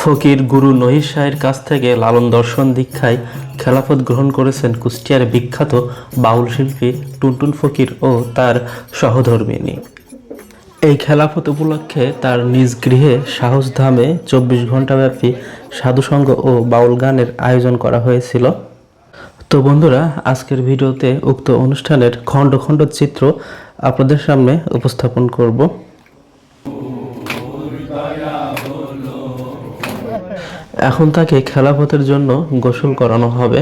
ফকির গুরু নহির শাহের কাছ থেকে লালন দর্শন দীক্ষায় খেলাফত গ্রহণ করেছেন কুষ্টিয়ার বিখ্যাত বাউল শিল্পী টুনটুন ফকির ও তার সহধর্মিনী। এই খেলাফত উপলক্ষে তার নিজ গৃহে সাহস ধামে চব্বিশ ঘন্টাব্যাপী সাধুসঙ্গ ও বাউল গানের আয়োজন করা হয়েছিল। তো বন্ধুরা, আজকের ভিডিওতে উক্ত অনুষ্ঠানের খণ্ড খণ্ড চিত্র আপনাদের সামনে উপস্থাপন করব। এখন তাকে খেলাফতের জন্য গোসল করানো হবে,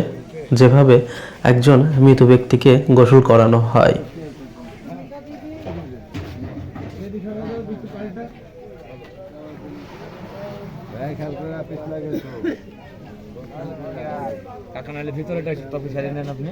যেভাবে একজন মৃত ব্যক্তিকে গোসল করানো হয়। নাহলে ভিতরে টপি সারিয়ে নেন আপনি।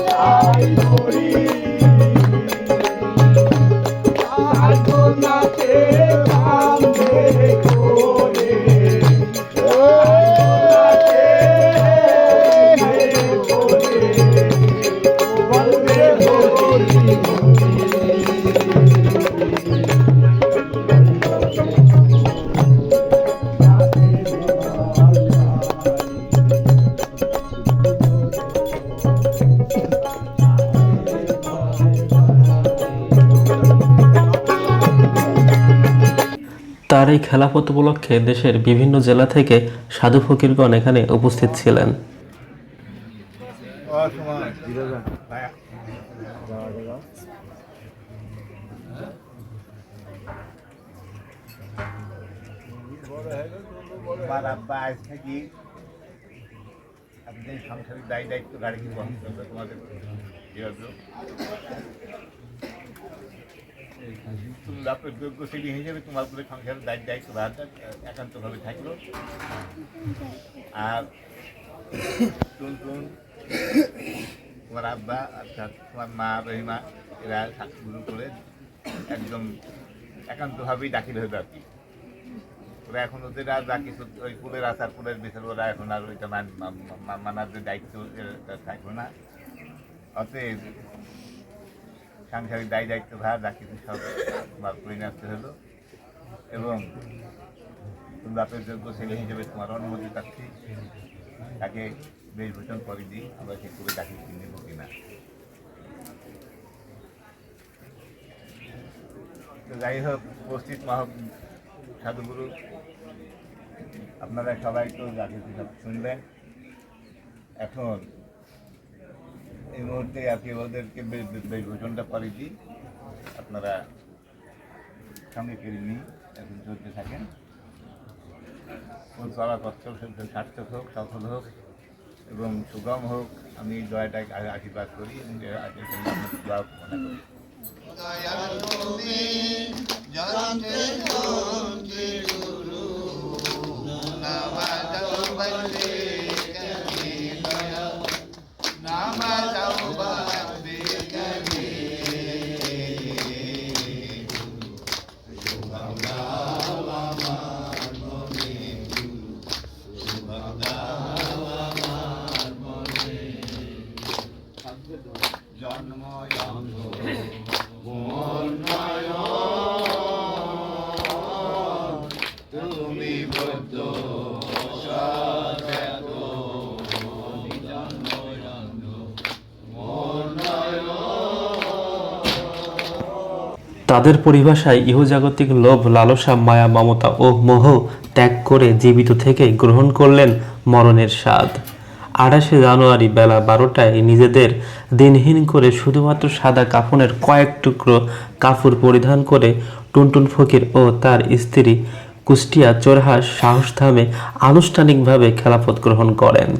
তার এই খেলাফত উপলক্ষে দেশের বিভিন্ন জেলা থেকে সাধু ফকিরগণ এখানে উপস্থিত ছিলেন। দায়ী দায়িত্ব তুমি বাপের যোগ্যশীলী হিসেবে তোমার উপরে সংসারের দায়ী দায়িত্ব ভারটা একান্তভাবে থাকল। আর টুন তোমার আব্বা, অর্থাৎ তোমার মা রহিমা, এরা গুরু করে একদম একান্তভাবেই দাখিল হয়ে আর কি ওরা এখন ওদের আর যা কিছু, ওই কুলের আচার কুলের বিচার ওরা এখন আর ওইটা মান- মানার যে দায়িত্ব থাকবে না। অতএব সাংসারিক দায়ী দায়িত্ব ভার কিছু সব তোমার পরিণত হলো এবং বাপের যোগ্য ছেলে হিসেবে তোমার অনুমতি চাচ্ছি তাকে বেশভূষণ করে দিই, আমরা সে করে চাকরি কিনে নেব কিনা তো যাই হোক, উপস্থিত মহ সাধুগুরু, আপনারা সবাই তো যাকে সব শুনবেন। এখন এই মুহূর্তে আর কি ওদেরকে বেশভূষণটা করে দিই আপনারা সঙ্গে কিনে নিই এখন চলতে থাকেন। ওর চলা কষ্ট সার্থক হোক, সফল হোক, এবং সুগম হোক, আমি দয়াটাকে আশীর্বাদ করি এবং দোয়া মনে করি। তাদের পরিভাষায় ইহজাগতিক লোভ, লালসা, মায়া, মমতা ও মোহ ত্যাগ করে জীবিত থেকে গ্রহণ করলেন মরণের স্বাদ। আঠাশে জানুয়ারি বেলা বারোটায় নিজেদের দিনহীন করে শুধুমাত্র সাদা কাফনের কয়েক টুকরো কাপড় পরিধান করে টুনটুন ফকির ও তার স্ত্রী কুষ্টিয়া চোরহাস সাহসধামে আনুষ্ঠানিকভাবে খেলাফত গ্রহণ করেন।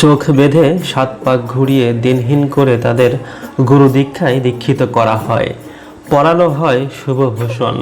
চোখ বেঁধে সাত পাক ঘুরিয়ে দিনহীন করে তাদের গুরু দীক্ষায় দীক্ষিত করা হয়। পড়ানো হয় শুভভূষণ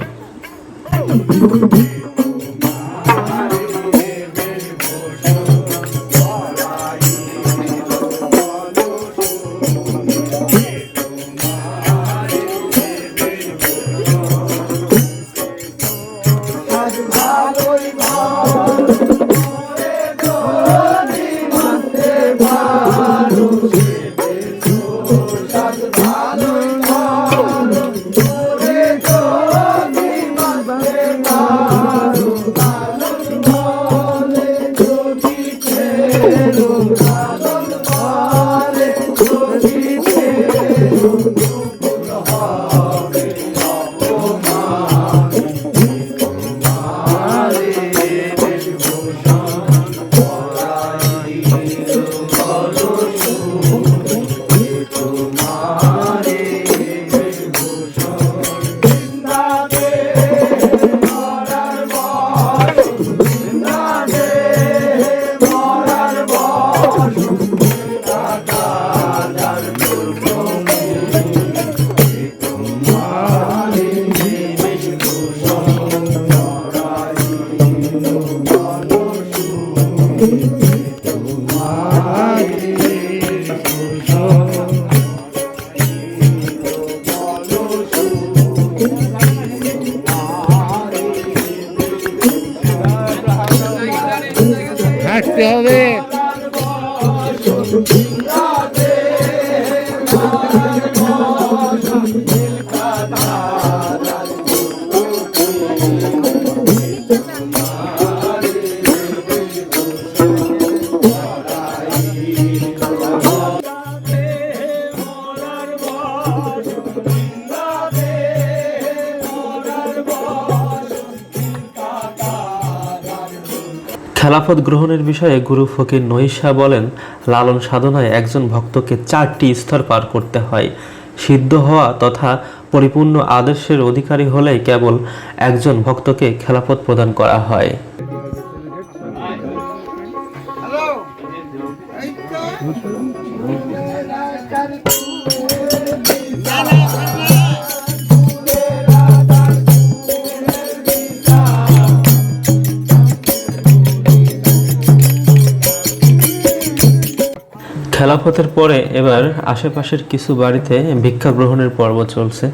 de খেলাফত গ্রহণের বিষয়ে গুরু ফকির নৈশা বলেন, লালন সাধনায় একজন ভক্তকে চারটি স্তর পার করতে হয়। সিদ্ধ হওয়া তথা পরিপূর্ণ আদর্শের অধিকারী হলেই কেবল একজন ভক্তকে খেলাফত প্রদান করা হয়। খেলাফতের পরে এবার আশেপাশের কিছু বাড়িতে ভিক্ষা গ্রহণের পর্ব চলছে।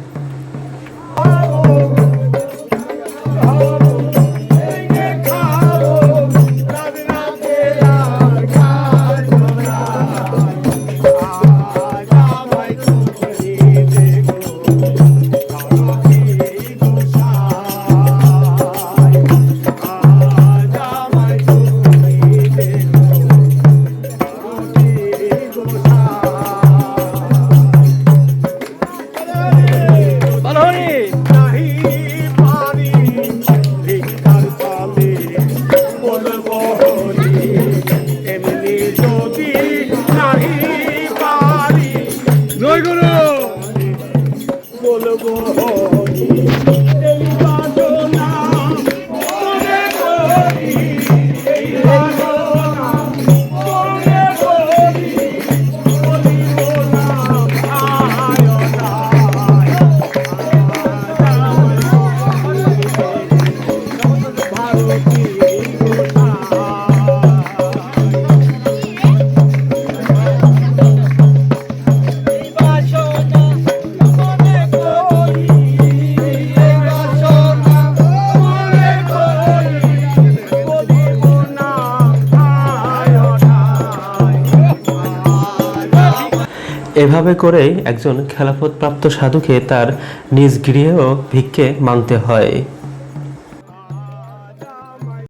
এভাবে করেই একজন খেলাফত প্রাপ্ত সাধুকে তার নিজ গৃহেও ভিক্ষে মানতে হয়।